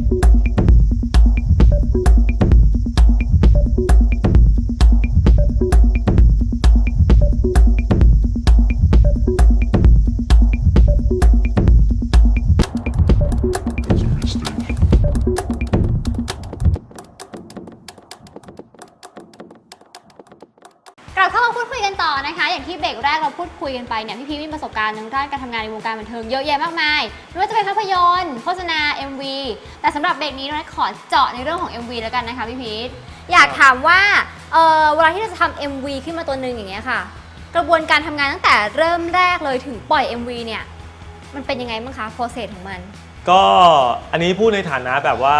thank you คุยกันไปเนี่ยพี่พีชมีประสบการณ์ทางด้านการทำงานในวงการบันเทิงเยอะแยะมากมายไม่ว่าจะเป็นภาพยนตร์โฆษณา MV แต่สำหรับเบรกนี้เราขอเจาะในเรื่องของ MV แล้วกันนะคะพี่พีชอยากถามว่าเออเวลาที่เราจะทำ MV ขึ้นมาตัวหนึ่งอย่างเงี้ยค่ะ กระบวนการทำงานตั้งแต่เริ่มแรกเลยถึงปล่อย MV เนี่ยมันเป็นยังไงบ้างคะโปรเซสของมันก็อันนี้พูดในฐานะแบบว่า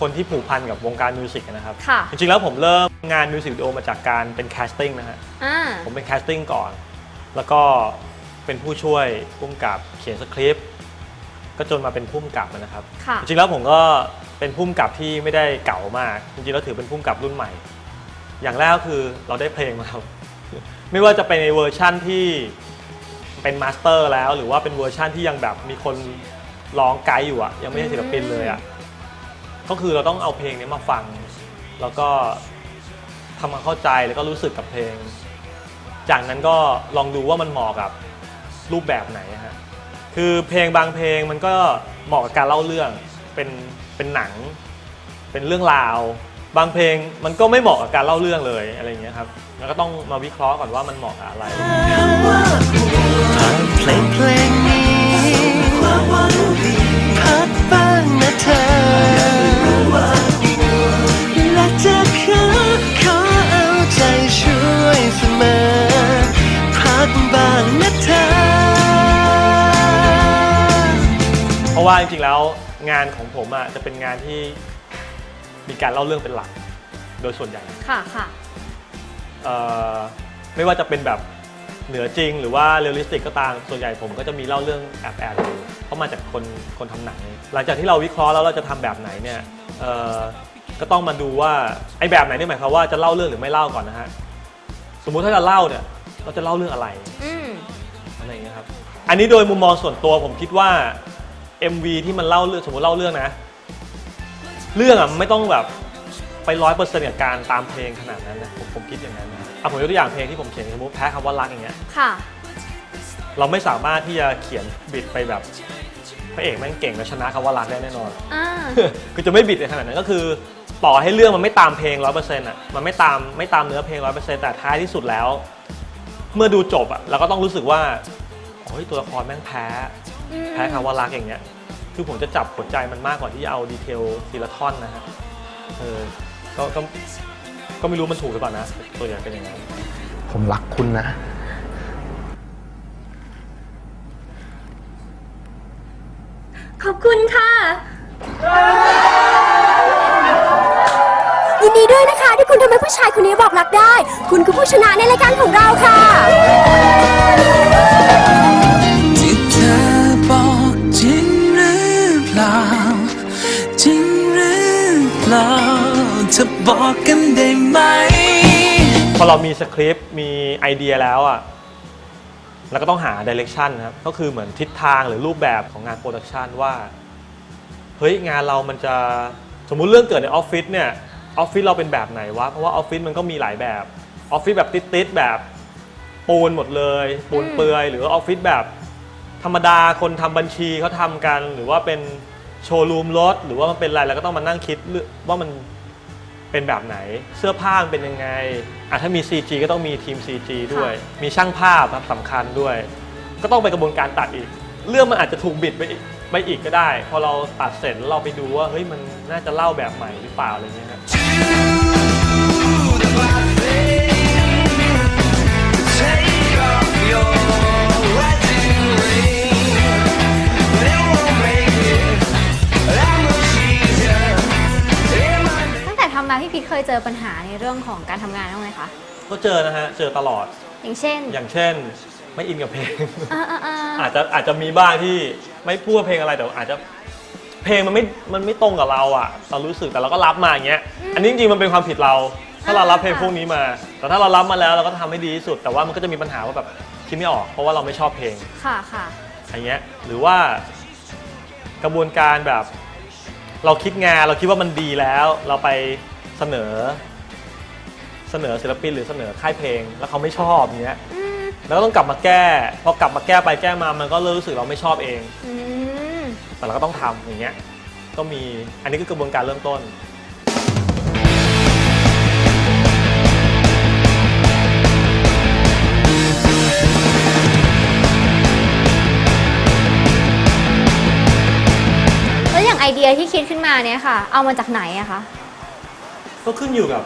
คนที่ผูกพันกับวงการมิวสิกนะครับ ค่ะจริงๆแล้วผมเริ่มงานมิวสิกวิดีโอมาจากการเป็นแคสติ้งนะฮะ อ่า ผมเป็นแคสติ้งก่อน แล้วก็เป็นผู้ช่วยผู้กำกับเขียนสคริปต์ก็จนมาเป็นผู้กำกับนะครับ ค่ะ จริงๆแล้วผมก็เป็นผู้กำกับที่ไม่ได้เก่ามาก จริงๆแล้วถือเป็นผู้กำกับรุ่นใหม่ อย่างแรกก็คือเราได้เพลงมาครับ ไม่ว่าจะเป็นในเวอร์ชั่นที่เป็นมาสเตอร์แล้ว หรือว่าเป็นเวอร์ชั่นที่ยังแบบมีคนร้องไกด์อยู่อะยังไม่ใช่ศิลปินเลยอะก็คือเราต้องเอาเพลงนี้มาฟัง แล้วก็ทำความเข้าใจแล้วก็รู้สึกกับเพลง จากนั้นก็ลองดูว่ามันเหมาะกับรูปแบบไหนฮะคือเพลงบางเพลงมันก็เหมาะกับการเล่าเรื่องเป็นเป็นหนัง เป็นเรื่องราว บางเพลงมันก็ไม่เหมาะกับการเล่าเรื่องเลยอะไรอย่างเงี้ยครับแล้วก็ต้องมาวิเคราะห์ก่อนว่ามันเหมาะกับอะไร ว่าจริงๆแล้วงานของผมอะจะเป็นงานที่มีการเล่าเรื่องเป็นหลัก โดยส่วนใหญ่ค่ะค่ะเอ่อไม่ว่าจะเป็นแบบเหนือจริงหรือว่าเรียลลิสติกก็ตามส่วนใหญ่ผมก็จะมีเล่าเรื่องแอบแอบอยู่เพราะมาจากคนคนทำหนังหลังจากที่เราวิเคราะห์แล้วเราจะทำแบบไหนเนี่ยเอ่อก็ต้องมาดูว่าไอ้แบบไหนนี่หมายความว่าจะเล่าเรื่องหรือไม่เล่าก่อนนะฮะสมมุติถ้าจะเล่าเนี่ยเราจะเล่าเรื่องอะไร อืม อะไรอย่างเงี้ยครับ อันนี้โดยมุมมองส่วนตัวผมคิดว่า MV ที่มันเล่าเรื่องสมมติเล่าเรื่องนะ เรื่องอะมันไม่ต้องแบบไปร้อยเปอร์เซ็นต์กับการตามเพลงขนาดนั้นนะผมผมคิดอย่างนั้นนะอะผมยกตัวอย่างเพลงที่ผมเขียนสมมติแพ้คำว่ารักอย่างเงี้ยค่ะ เราไม่สามารถที่จะเขียนบิดไปแบบพระเอกแม่งเก่งแล้วชนะคำว่ารักได้แน่นอน อ่า คือจะไม่บิดในขนาดนั้นก็คือ ต่อให้เรื่องมันไม่ตามเพลงร้อยเปอร์เซ็นต์อะมันไม่ตามไม่ตามเนื้อเพลงร้อยเปอร์เซ็นต์แต่ท้ายที่สุดแล้ว เมื่อดูจบอะเราก็ต้องรู้สึกว่าโอ้ยตัวละครแม่งแพ้อืม แพ้คำว่ารักอย่างเงี้ย คือผมจะจับหัวใจมันมากกว่าที่จะเอาดีเทลทีละท่อนนะฮะ เออ ก็ก็ก็ไม่รู้มันถูกหรือเปล่านะ ตัวอย่างเป็นอย่างนั้นผมรักคุณนะ ขอบคุณค่ะ ยินดีด้วยนะคะ ที่คุณทำให้ผู้ชายคนนี้บอกรักได้ คุณคือผู้ชนะในรายการของเราค่ะ เธอบอกกันได้ไหม พอเรามีสคริปต์มีไอเดียแล้วอะแล้วก็ต้องหาดิเรกชันครับก็คือเหมือนทิศทางหรือรูปแบบของงานโปรดักชันว่า เฮ้ย งานเรามันจะสมมุติเรื่องเกิดในออฟฟิศเนี่ยออฟฟิศเราเป็นแบบไหนวะ เพราะว่าออฟฟิศมันก็มีหลายแบบออฟฟิศแบบติดๆแบบปูนหมดเลย ปูนเปลือย หรือออฟฟิศแบบธรรมดาคนทำบัญชีเขาทำกัน หรือว่าเป็นโชว์รูมรถหรือว่ามันเป็นอะไรแล้วก็ต้องมานั่งคิดว่ามัน เป็นแบบไหน เสื้อผ้ามันเป็นยังไงอะถ้ามี CG ก็ต้องมีทีม CG ด้วย มีช่างภาพครับสำคัญด้วย ก็ต้องไปกระบวนการตัดอีก เรื่องมันอาจจะถูกบิดไปอีกไปอีกก็ได้ พอเราตัดเสร็จแล้วเราไปดูว่าเฮ้ยมันน่าจะเล่าแบบใหม่หรือเปล่าอะไรเงี้ยครับ ตั้งแต่ทำมาพี่พีทเคยเจอปัญหาในเรื่องของการทำงานบ้างไหมคะก็เจอนะฮะ เจอตลอด อย่างเช่นอย่างเช่น ไม่อินกับเพลง อ่าอ่าอ่าอาจจะอาจจะมีบ้างที่ไม่พูดว่าเพลงอะไรแต่อาจจะเพลงมันไม่มันไม่ตรงกับเราอะเรารู้สึกแต่เราก็รับมาอย่างเงี้ย อันนี้จริงๆมันเป็นความผิดเรา ถ้าเรารับเพลงพวกนี้มา แต่ถ้าเรารับมาแล้วเราก็ทำให้ดีที่สุด แต่ว่ามันก็จะมีปัญหาว่าแบบคิดไม่ออกเพราะว่าเราไม่ชอบเพลง ค่ะค่ะอย่างเงี้ยหรือว่ากระบวนการแบบ เราคิดงานเราคิดว่ามันดีแล้ว เราไป เสนอ เสนอศิลปินหรือเสนอค่ายเพลง แล้วเขาไม่ชอบอย่างเงี้ยอืมแล้วก็ต้องกลับมาแก้ พอกลับมาแก้ไปแก้มามันก็เริ่มรู้สึกเราไม่ชอบเอง อืมแต่เราก็ต้องทำอย่างเงี้ย ก็มี อันนี้ก็กระบวนการเริ่มต้น แล้วอย่างไอเดียที่คิดขึ้นมาเนี่ยค่ะ เอามาจากไหนอะคะ ก็ขึ้นอยู่กับ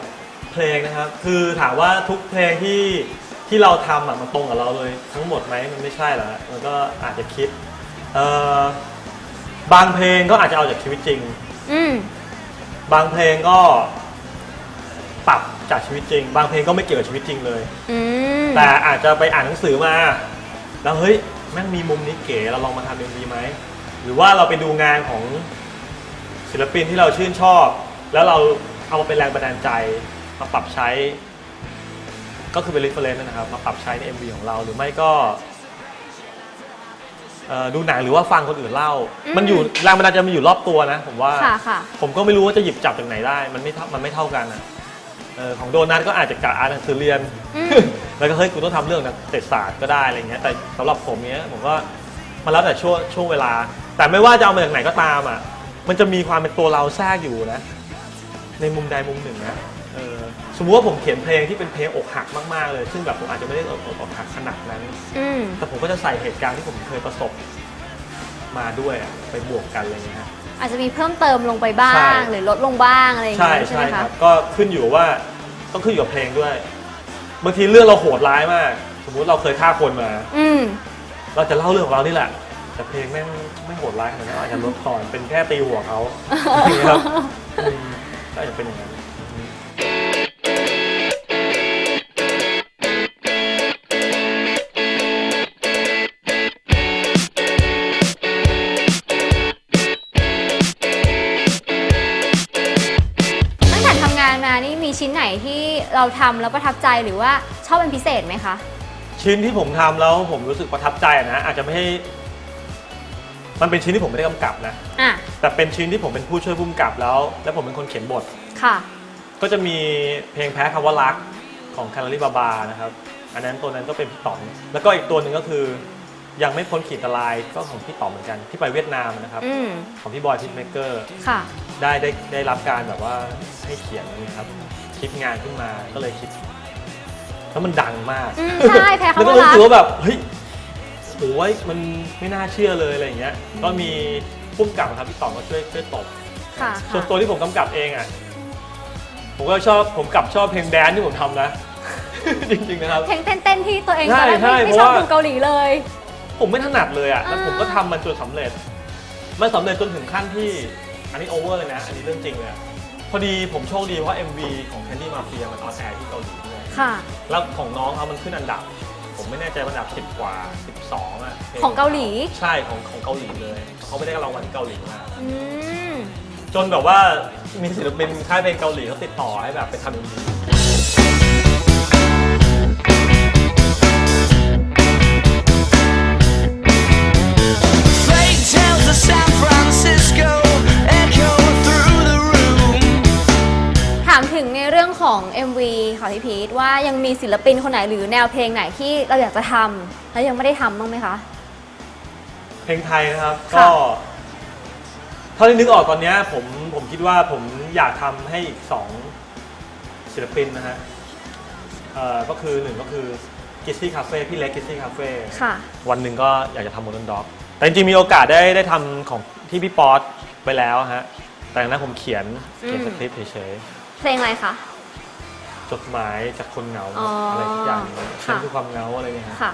เพลงนะครับ คือถามว่าทุกเพลงที่ที่เราทำอะมันตรงกับเราเลยทั้งหมดไหมมันไม่ใช่หรอกฮะมันก็อาจจะคิดเอ่อบางเพลงก็อาจจะเอาจากชีวิตจริง อืม บางเพลงก็ปรับจากชีวิตจริง บางเพลงก็ไม่เกี่ยวกับชีวิตจริงเลย อืม แต่อาจจะไปอ่านหนังสือมา แล้วเฮ้ยแม่งมีมุมนี้เก๋เราลองมาทำเอ็มวีไหมหรือว่าเราไปดูงานของศิลปินที่เราชื่นชอบ แล้วเรา เอามาเป็นแรงบันดาลใจมาปรับใช้ ก็คือเป็น reference นะครับ มาปรับใช้ใน MV ของเราหรือไม่ก็เอ่อดูหนังหรือว่าฟังคนอื่นเล่ามันอยู่แรงบันดาลใจมันอยู่รอบตัวนะ ผมว่าค่ะค่ะ ผมก็ไม่รู้ว่าจะหยิบจับจากไหนได้ มันไม่เท่ามันไม่เท่ากันอะเออของโดนัทก็อาจจะกะอ่านหนังสือเรียน อืม แล้วก็เฮ้ยกูต้องทำเรื่องนักเศรษฐศาสตร์ก็ได้อะไรเงี้ยแต่สำหรับผมเนี้ยผมก็มันแล้วแต่ช่วงช่วงเวลา แต่ไม่ว่าจะเอามาจากไหนก็ตามอะมันจะมีความเป็นตัวเราแทรกอยู่นะ ในมุมใดมุมหนึ่งนะเออสมมติว่าผมเขียนเพลงที่เป็นเพลงอกหักมากๆเลย ซึ่งแบบผมอาจจะไม่ได้อกอกหักขนาดนั้น อืมแต่ผมก็จะใส่เหตุการณ์ที่ผมเคยประสบมาด้วยอะไปบวกกันอะไรเงี้ยฮะ อาจจะมีเพิ่มเติมลงไปบ้าใช่ ง หรือลดลงบ้างอะไรอย่างใช่เงี้ยใช่ใช่ไหมคคะรับ ก็ขึ้นอยู่ว่าต้องขึ้นอยู่กับเพลงด้วย บางทีเรื่องเราโหดร้ายมาก สมมุติเราเคยฆ่าคนมา อืม เราจะเล่าเรื่องของเรานี่แหละ แต่เพลงแม่งไม่โหดร้ายขนาดนั้นอาจจะลดทอนเป็นแค่ตีหัวเขาอย่างเงี้ยครับอืมก็ อาจจะเป็นอย่างนั้นตั้งแต่ทำงานมานี่มีชิ้นไหนที่เราทำแล้วประทับใจหรือว่าชอบเป็นพิเศษไหมคะ ชิ้นที่ผมทำแล้วผมรู้สึกประทับใจนะอาจจะไม่ให้ มันเป็นชิ้นที่ผมไม่ได้กำกับนะ อะแต่เป็นชิ้นที่ผมเป็นผู้ช่วยผู้กำกับแล้ว และผมเป็นคนเขียนบท ค่ะ ก็จะมีเพลงแพ้คำว่ารักของคาราลีบาบานะครับ อันนั้นตัวนั้นก็เป็นพี่ต๋อมแล้วก็อีกตัวหนึ่งก็คือ ยังไม่พ้นขีดอันตรายก็ของพี่ต๋อมเหมือนกันที่ไปเวียดนามนะครับ อืมของพี่บอยพิทเมเกอร์ ค่ะ ได้ได้ได้รับการแบบว่าให้เขียนนะครับคิดงานขึ้นมาก็เลยคิด แล้วมันดังมากอืมใช่แพ้แล้วคำก็ว่ารู้รักสึกว่าแบบเฮ้ย โอ้ยมันไม่น่าเชื่อเลยอะไรอย่างเงี้ย ก็มีพุ่มกับนะครับพี่ต๋อมก็ช่วยช่วยตบค่ะส่วนตัวที่ผมกำกับเองอะ ผมก็ชอบผมกลับชอบเพลงแดนซ์ที่ผมทำนะ จริงๆนะครับ เพลงเต้นๆที่ตัวเองใช่ตอนแรกใช่ไม่ไม่เพชราะอบว่า ดูเกาหลีเลย ผมไม่ถนัดเลยอะ แล้วอ่าผมก็ทำมันจนสำเร็จ มันสำเร็จจนถึงขั้นที่ อันนี้โอเวอร์เลยนะ อันนี้เรื่องจริงเลยอะพอดีผมโชคดีเพราะ MV ของ Candy Mafia มันออนแอร์ที่เกาหลีด้วยค่ะ แล้วของน้องเขามันขึ้นอันดับผม ไม่แน่ใจว่าอันดับ 10 กว่า 12อะพลของเกาหลี ใช่ของของเกาหลีเลยเขาไม่ได้รางวัลที่เกาหลีมา อืม จนแบบว่ามีศิลปินค่ายเพลงเกาหลีเขาติดต่อให้แบบไปทำ MV มีศิลปินคนไหนหรือแนวเพลงไหนที่เราอยากจะทำแล้วยังไม่ได้ทำบ้างไหมคะ เพลงไทยนะครับค่ะก็เท่าที่นึกออกตอนเนี้ยผมผมคิดว่าผมอยากทำให้อีกสองศิลปินนะฮะเอ่อก็คือหนึ่งก็คือกิซซี่คาเฟ่พี่เล็กกิซซี่คาเฟ่ค่ะ วันหนึ่งก็อยากจะทำโมเดิร์นด็อก แต่จริงๆมีโอกาสได้ได้ทำของที่พี่ป๊อตไปแล้วฮะ แต่นั้นผมเขียนเขียนอืมสคริปต์เฉยเพลงอะไรคะๆ จดหมายจากคนเหงาอ๋อออะไรทุกอย่างฉันค่ะคือความเหงาอะไรเนี่ยฮะค่ะ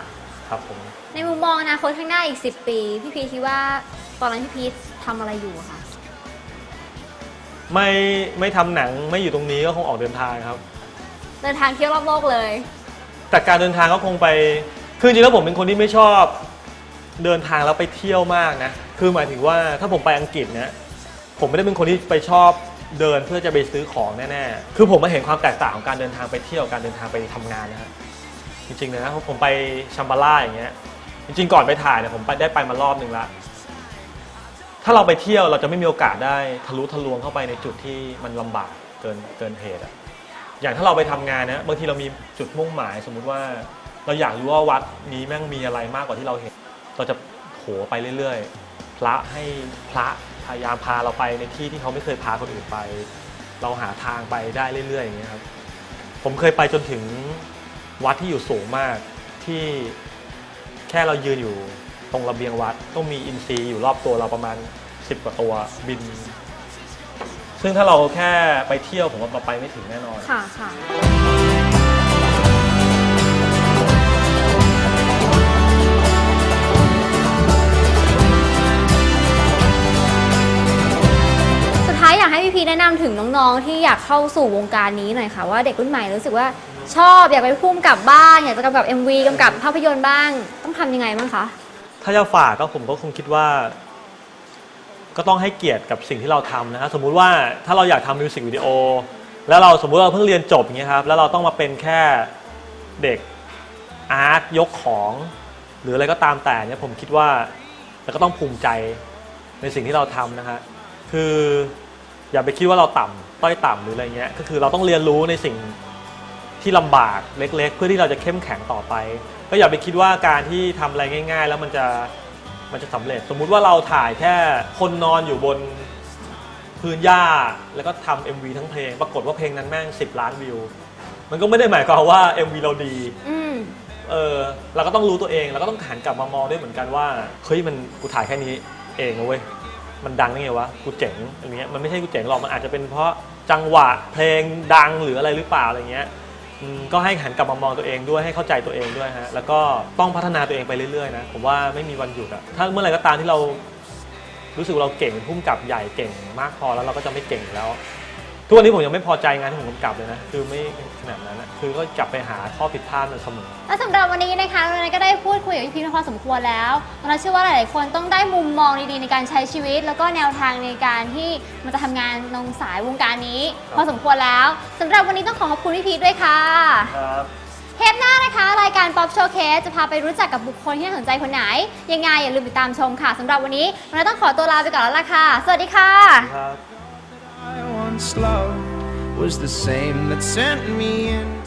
ครับผม ในมุมมองอนาคตข้างหน้าอีก 10 ปี พี่พีทคิดว่าตอนนั้นพี่พีททำอะไรอยู่อะคะไม่ไม่ทำหนังไม่อยู่ตรงนี้ก็คงออกเดินทางครับ เดินทางเที่ยวรอบโลกเลย แต่การเดินทางก็คงไป คือจริงๆแล้วผมเป็นคนที่ไม่ชอบเดินทางแล้วไปเที่ยวมากนะ คือหมายถึงว่าถ้าผมไปอังกฤษเนี่ยผมไม่ได้เป็นคนที่ไปชอบ เดินเพื่อจะไปซื้อของแน่ๆ คือผมมาเห็นความแตกต่างของการเดินทางไปเที่ยวการเดินทางไปทำงานนะฮะจริงๆนะผมไปชัมบาร่าอย่างเงี้ยจริงๆก่อนไปถ่ายเนี่ยผมไปได้ไปมารอบหนึ่งละถ้าเราไปเที่ยวเราจะไม่มีโอกาสได้ทะลุทะลวงเข้าไปในจุดที่มันลำบากเกินเกินเหตุอะอย่างถ้าเราไปทำงานนะบางทีเรามีจุดมุ่งหมาย สมมุติว่าเราอยากรู้ว่าวัดนี้แม่งมีอะไรมากกว่าที่เราเห็น เราจะโหไปเรื่อยๆ พระให้พระ พยายามพาเราไปในที่ที่เขาไม่เคยพาคนอื่นไป เราหาทางไปได้เรื่อยๆอย่างเงี้ยครับผมเคยไปจนถึงวัดที่อยู่สูงมากที่แค่เรายืนอยู่ตรงระเบียงวัดต้องมีอินทรีย์อยู่รอบตัวเราประมาณ 10 กว่าตัวบิน ซึ่งถ้าเราแค่ไปเที่ยวผมว่าเราไปไม่ถึงแน่นอน ค่ะค่ะ นะนำถึงน้องๆที่อยากเข้าสู่วงการนี้หน่อยค่ะ ว่าเด็กรุ่นใหม่รู้สึกว่าชอบอยากไปพุ่มกับบ้างอยากจะกำกับ MV กำกับภาพยนตร์บ้าง ต้องทำยังไงบ้างคะ ถ้าจะฝากก็ผมก็คงคิดว่า ก็ต้องให้เกียรติกับสิ่งที่เราทำนะครับสมมุติว่าถ้าเราอยากทำมิวสิกวิดีโอแล้วเราสมมุติเราเพิ่งเรียนจบอย่างเงี้ยครับแล้วเราต้องมาเป็นแค่เด็กอาร์ตยกของ หรืออะไรก็ตามแต่เนี่ยผมคิดว่าเราก็ต้องภูมิใจในสิ่งที่เราทำนะฮะคือ อย่าไปคิดว่าเราต่ำต้อยต่ำหรืออะไรเงี้ยก็คือเราต้องเรียนรู้ในสิ่งที่ลำบากเล็ก ๆ เพื่อที่เราจะเข้มแข็งต่อไป ก็อย่าไปคิดว่าการที่ทำอะไรง่าย ๆ แล้วมันจะมันจะสำเร็จ สมมุติว่าเราถ่ายแค่คนนอนอยู่บนพื้นหญ้าแล้วก็ทำ MV ทั้งเพลง ปรากฏว่าเพลงนั้นแม่ง 10 ล้านวิว มันก็ไม่ได้หมายความว่า MV เราดีเออเราก็ต้องรู้ตัวเองเราก็ต้องหันกลับมามองด้วยเหมือนกันว่าเฮ้ยมันกูถ่ายแค่นี้เองนะเว้ย มันดังได้ไงวะกูเจ๋งอะไรเงี้ยมันไม่ใช่กูเจ๋งหรอกมันอาจจะเป็นเพราะจังหวะเพลงดังหรืออะไรหรือเปล่าอะไรเงี้ยก็ให้หันกลับมามองตัวเองด้วยให้เข้าใจตัวเองด้วยฮะแล้วก็ต้องพัฒนาตัวเองไปเรื่อยๆนะผมว่าไม่มีวันหยุดอะถ้าเมื่อไหร่ก็ตามที่เรารู้สึกเราเก่งพุ่มกับใหญ่เก่งมากพอแล้วเราก็จะไม่เก่งแล้ว ทุกวันนี้ผมยังไม่พอใจงานที่ผมกำกับเลยนะ คือไม่ขนาดนั้นนะคือก็กลับไปหาข้อผิดพลาดมันเสมอ และสำหรับวันนี้นะคะเราก็ได้พูดคุยกับพี่พีมาพอสมควรแล้วเราเชื่อว่าหลายๆ คนต้องได้มุมมองดีๆในการใช้ชีวิต แล้วก็แนวทางในการที่มันจะทำงานลงสายวงการนี้พอสมควรแล้วสำหรับวันนี้ต้องขอขอบคุณพี่พีทด้วยค่ะ ครับ เทปหน้านะคะ รายการ Pop Showcase จะพาไปรู้จักกับบุคคลที่น่าสนใจคนไหน ยังไงอย่าลืมติดตามชมค่ะสำหรับวันนี้เราต้องขอตัวลาไปก่อนแล้วล่ะค่ะ สวัสดีค่ะ ครับ Once was the same that sent me in.